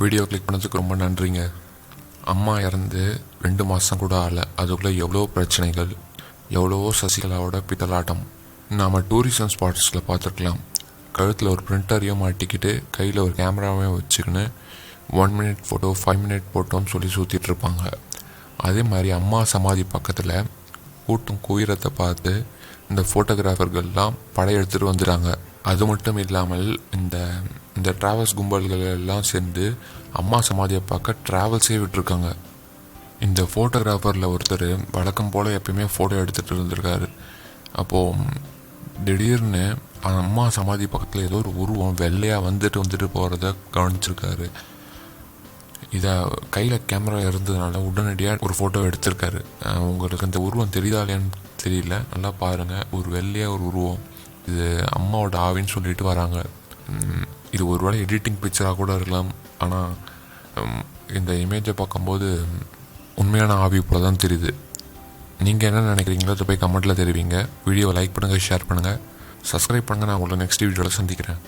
Video click பண்ணதுக்கு ரொம்ப நன்றிங்க. அம்மா இறந்து ரெண்டு மாதம் கூட ஆகலை அதுக்குள்ளே எவ்வளோ பிரச்சனைகள் எவ்வளவோ சசிகலாவோட பித்தலாட்டம். நாம் டூரிசம் ஸ்பாட்ஸில் பார்த்துருக்கலாம். கழுத்தில் ஒரு பிரிண்டரையும் மாட்டிக்கிட்டு கையில் ஒரு கேமராவையும் வச்சுக்கின்னு one minute photo five minute ஃபோட்டோன்னு சொல்லி சுற்றிட்டு இருப்பாங்க. அதே மாதிரி அம்மா சமாதி பக்கத்தில் கூட்டம் குயிரத்தை பார்த்து இந்த ஃபோட்டோகிராஃபர்கள்லாம் படையெடுத்துட்டு வந்துடுறாங்க அது மட்டும் இல்லாமல் இந்த இந்த டிராவல்ஸ் கும்பல்கள் எல்லாம் சேர்ந்து அம்மா சமாதியை பார்க்க டிராவல்ஸே விட்டுருக்காங்க. இந்த ஃபோட்டோகிராஃபரில் ஒருத்தர் வழக்கம் போல் எப்பயுமே ஃபோட்டோ எடுத்துகிட்டு இருந்திருக்காரு. அப்போது திடீர்னு அம்மா சமாதி பக்கத்தில் ஏதோ ஒரு உருவம் வெள்ளையாக வந்துட்டு வந்துட்டு போகிறத கவனிச்சிருக்காரு. இதை கையில் கேமரா இருந்ததுனால உடனடியாக ஒரு ஃபோட்டோ எடுத்திருக்காரு. உங்களுக்கு இந்த உருவம் தெரியுதாலேன்னு தெரியல. நல்லா பாருங்கள் ஒரு வெள்ளையாக ஒரு உருவம். இது அம்மாவோட ஆவின்னு சொல்லிட்டு வராங்க. இது ஒரு வேளை எடிட்டிங் பிக்சராக கூட இருக்கலாம். ஆனால் இந்த இமேஜை பார்க்கும்போது உண்மையான ஆவி போல தான் தெரியுது. நீங்கள் என்ன நினைக்கிறீங்களோ அதை போய் கமெண்ட்டில் தெரிவிங்க. வீடியோவை லைக் பண்ணுங்கள் ஷேர் பண்ணுங்கள் சப்ஸ்கிரைப் பண்ணுங்கள் நான் உங்களை நெக்ஸ்ட் வீடியோவில் சந்திக்கிறேன்.